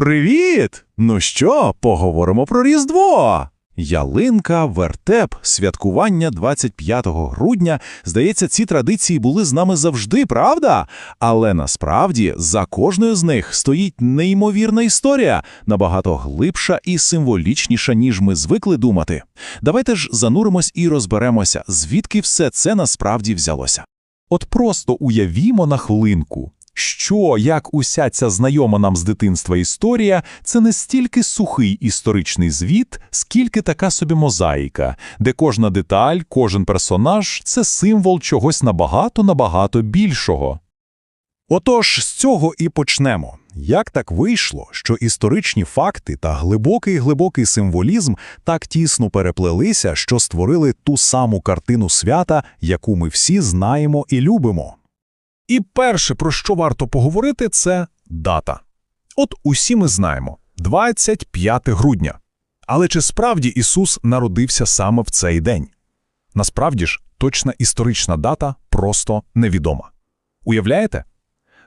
Привіт! Ну що, поговоримо про Різдво. Ялинка, вертеп, святкування 25 грудня. Здається, ці традиції були з нами завжди, правда? Але насправді за кожною з них стоїть неймовірна історія, набагато глибша і символічніша, ніж ми звикли думати. Давайте ж зануримось і розберемося, звідки все це насправді взялося. От просто уявімо на хвилинку, що, як уся ця знайома нам з дитинства історія, це не стільки сухий історичний звіт, скільки така собі мозаїка, де кожна деталь, кожен персонаж – це символ чогось набагато-набагато більшого. Отож, з цього і почнемо. Як так вийшло, що історичні факти та глибокий-глибокий символізм так тісно переплелися, що створили ту саму картину свята, яку ми всі знаємо і любимо? І перше, про що варто поговорити, це дата. От усі ми знаємо – 25 грудня. Але чи справді Ісус народився саме в цей день? Насправді ж, точна історична дата просто невідома. Уявляєте?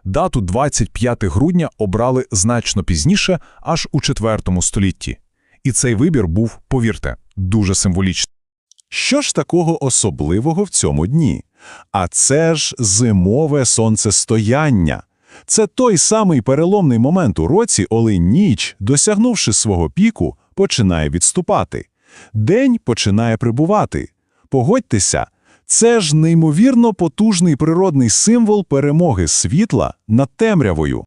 Дату 25 грудня обрали значно пізніше, аж у IV столітті. І цей вибір був, повірте, дуже символічний. Що ж такого особливого в цьому дні? А це ж зимове сонцестояння. Це той самий переломний момент у році, коли ніч, досягнувши свого піку, починає відступати. День починає прибувати. Погодьтеся, це ж неймовірно потужний природний символ перемоги світла над темрявою.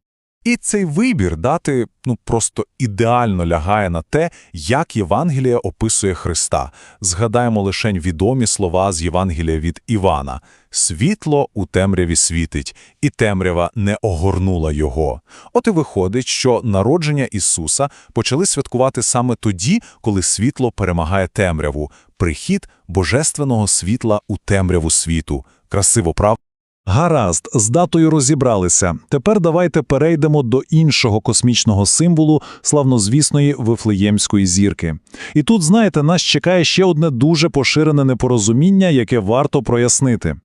І цей вибір дати ну просто ідеально лягає на те, як Євангелія описує Христа. Згадаємо лишень відомі слова з Євангелія від Івана: світло у темряві світить, і темрява не огорнула його. От і виходить, що народження Ісуса почали святкувати саме тоді, коли світло перемагає темряву, прихід божественного світла у темряву світу. Красиво, правда? Гаразд, з датою розібралися. Тепер давайте перейдемо до іншого космічного символу славнозвісної Вифлеємської зірки. І тут, знаєте, нас чекає ще одне дуже поширене непорозуміння, яке варто прояснити.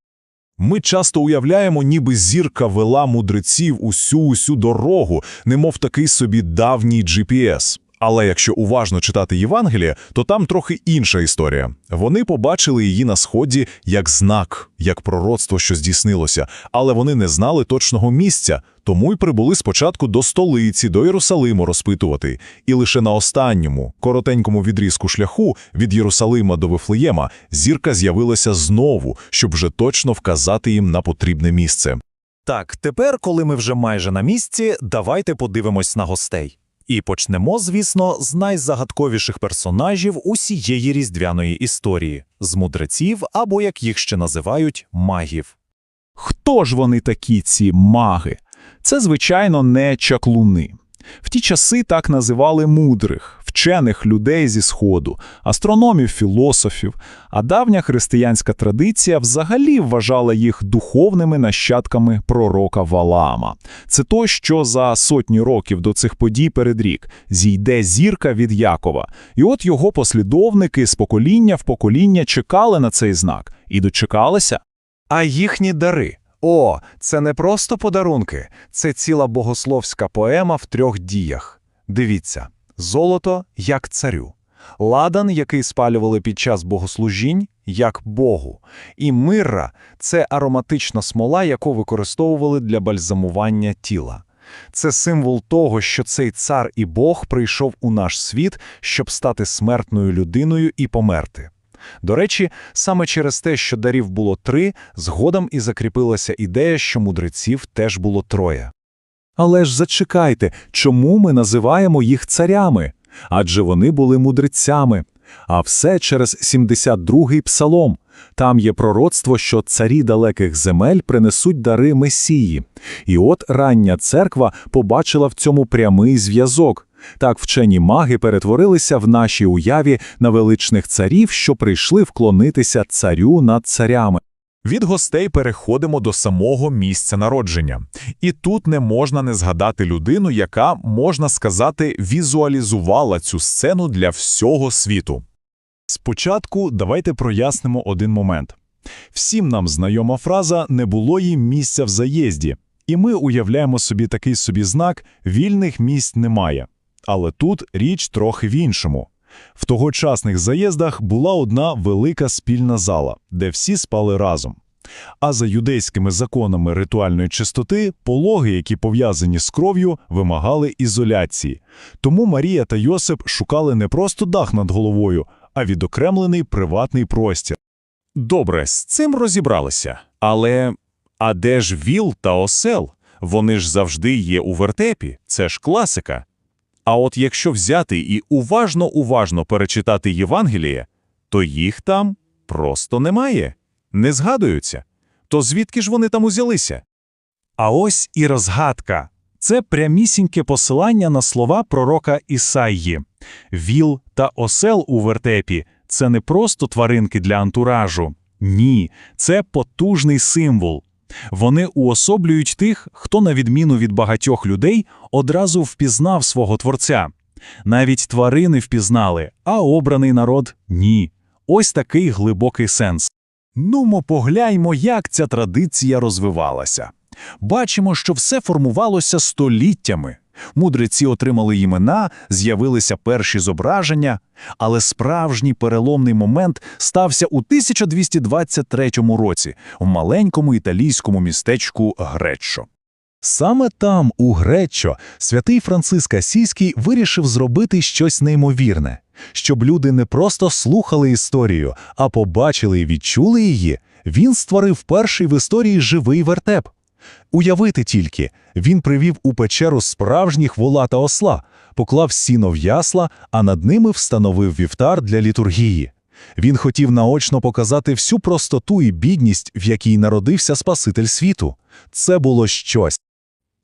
Ми часто уявляємо, ніби зірка вела мудреців усю-усю дорогу, немов такий собі давній GPS. Але якщо уважно читати Євангеліє, то там трохи інша історія. Вони побачили її на сході як знак, як пророцтво, що здійснилося, але вони не знали точного місця, тому й прибули спочатку до столиці, до Єрусалиму розпитувати. І лише на останньому, коротенькому відрізку шляху від Єрусалима до Вифлеєма зірка з'явилася знову, щоб вже точно вказати їм на потрібне місце. Так, тепер, коли ми вже майже на місці, давайте подивимось на гостей. І почнемо, звісно, з найзагадковіших персонажів усієї різдвяної історії з мудреців або, як їх ще називають, магів. Хто ж вони такі, ці маги? Це, звичайно, не чаклуни. В ті часи так називали мудрих, вчених людей зі Сходу, астрономів, філософів, а давня християнська традиція взагалі вважала їх духовними нащадками пророка Валаама. Це то, що за сотні років до цих подій перед рік зійде зірка від Якова. І от його послідовники з покоління в покоління чекали на цей знак і дочекалися. А їхні дари. О, це не просто подарунки, це ціла богословська поема в трьох діях. Дивіться: золото як царю, ладан, який спалювали під час богослужінь, як Богу, і мирра це ароматична смола, яку використовували для бальзамування тіла. Це символ того, що цей цар і Бог прийшов у наш світ, щоб стати смертною людиною і померти. До речі, саме через те, що дарів було три, згодом і закріпилася ідея, що мудреців теж було троє. Але ж зачекайте, чому ми називаємо їх царями? Адже вони були мудрецями. А все через 72-й псалом. Там є пророцтво, що царі далеких земель принесуть дари Месії. І от рання церква побачила в цьому прямий зв'язок. Так вчені маги перетворилися в нашій уяві на величних царів, що прийшли вклонитися царю над царями. Від гостей переходимо до самого місця народження. І тут не можна не згадати людину, яка, можна сказати, візуалізувала цю сцену для всього світу. Спочатку давайте прояснимо один момент. Всім нам знайома фраза «не було їм місця в заїзді». І ми уявляємо собі такий собі знак «вільних місць немає». Але тут річ трохи в іншому. В тогочасних заїздах була одна велика спільна зала, де всі спали разом. А за юдейськими законами ритуальної чистоти, пологи, які пов'язані з кров'ю, вимагали ізоляції. Тому Марія та Йосип шукали не просто дах над головою, а відокремлений приватний простір. Добре, з цим розібралися. Але а де ж віл та осел? Вони ж завжди є у вертепі, це ж класика. А от якщо взяти і уважно-уважно перечитати Євангеліє, то їх там просто немає, не згадуються. То звідки ж вони там узялися? А ось і розгадка. Це прямісіньке посилання на слова пророка Ісаї. Віл та осел у вертепі – це не просто тваринки для антуражу. Ні, це потужний символ. Вони уособлюють тих, хто, на відміну від багатьох людей, одразу впізнав свого творця. Навіть тварини впізнали, а обраний народ – ні. Ось такий глибокий сенс. Нумо погляньмо, як ця традиція розвивалася. Бачимо, що все формувалося століттями. Мудреці отримали імена, з'явилися перші зображення, але справжній переломний момент стався у 1223 році в маленькому італійському містечку Греччо. Саме там, у Греччо, святий Франциск Асійський вирішив зробити щось неймовірне, щоб люди не просто слухали історію, а побачили і відчули її. Він створив перший в історії живий вертеп. Уявити тільки, він привів у печеру справжніх вола та осла, поклав сіно в ясла, а над ними встановив вівтар для літургії. Він хотів наочно показати всю простоту і бідність, в якій народився Спаситель світу. Це було щось.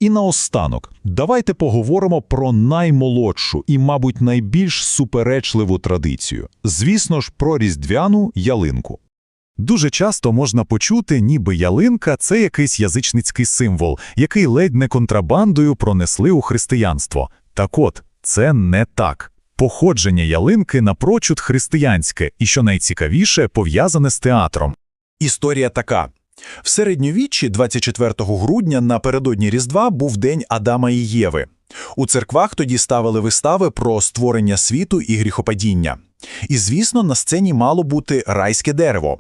І наостанок, давайте поговоримо про наймолодшу і, мабуть, найбільш суперечливу традицію. Звісно ж, про різдвяну ялинку. Дуже часто можна почути, ніби ялинка – це якийсь язичницький символ, який ледь не контрабандою пронесли у християнство. Так от, це не так. Походження ялинки напрочуд християнське і, що найцікавіше, пов'язане з театром. Історія така. В середньовіччі 24 грудня напередодні Різдва був День Адама і Єви. У церквах тоді ставили вистави про створення світу і гріхопадіння. І, звісно, на сцені мало бути райське дерево.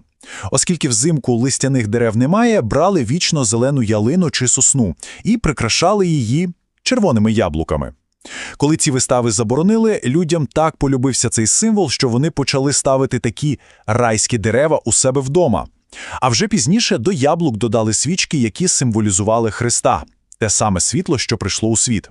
Оскільки взимку листяних дерев немає, брали вічно зелену ялину чи сосну і прикрашали її червоними яблуками. Коли ці вистави заборонили, людям так полюбився цей символ, що вони почали ставити такі райські дерева у себе вдома. А вже пізніше до яблук додали свічки, які символізували Христа, те саме світло, що прийшло у світ.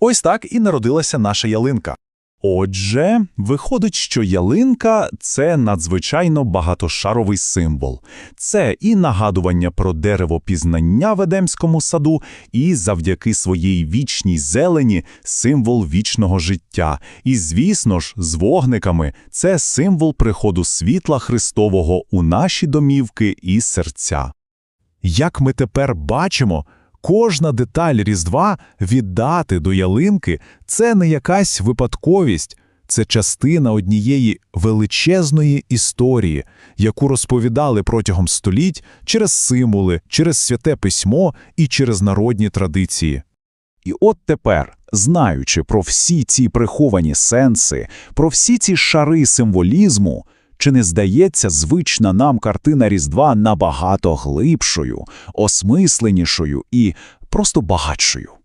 Ось так і народилася наша ялинка. Отже, виходить, що ялинка – це надзвичайно багатошаровий символ. Це і нагадування про дерево пізнання в Едемському саду, і завдяки своїй вічній зелені – символ вічного життя. І, звісно ж, з вогниками – це символ приходу світла Христового у наші домівки і серця. Як ми тепер бачимо, кожна деталь Різдва віддати до ялинки – це не якась випадковість, це частина однієї величезної історії, яку розповідали протягом століть через символи, через святе письмо і через народні традиції. І от тепер, знаючи про всі ці приховані сенси, про всі ці шари символізму, чи не здається звична нам картина Різдва набагато глибшою, осмисленішою і просто багатшою?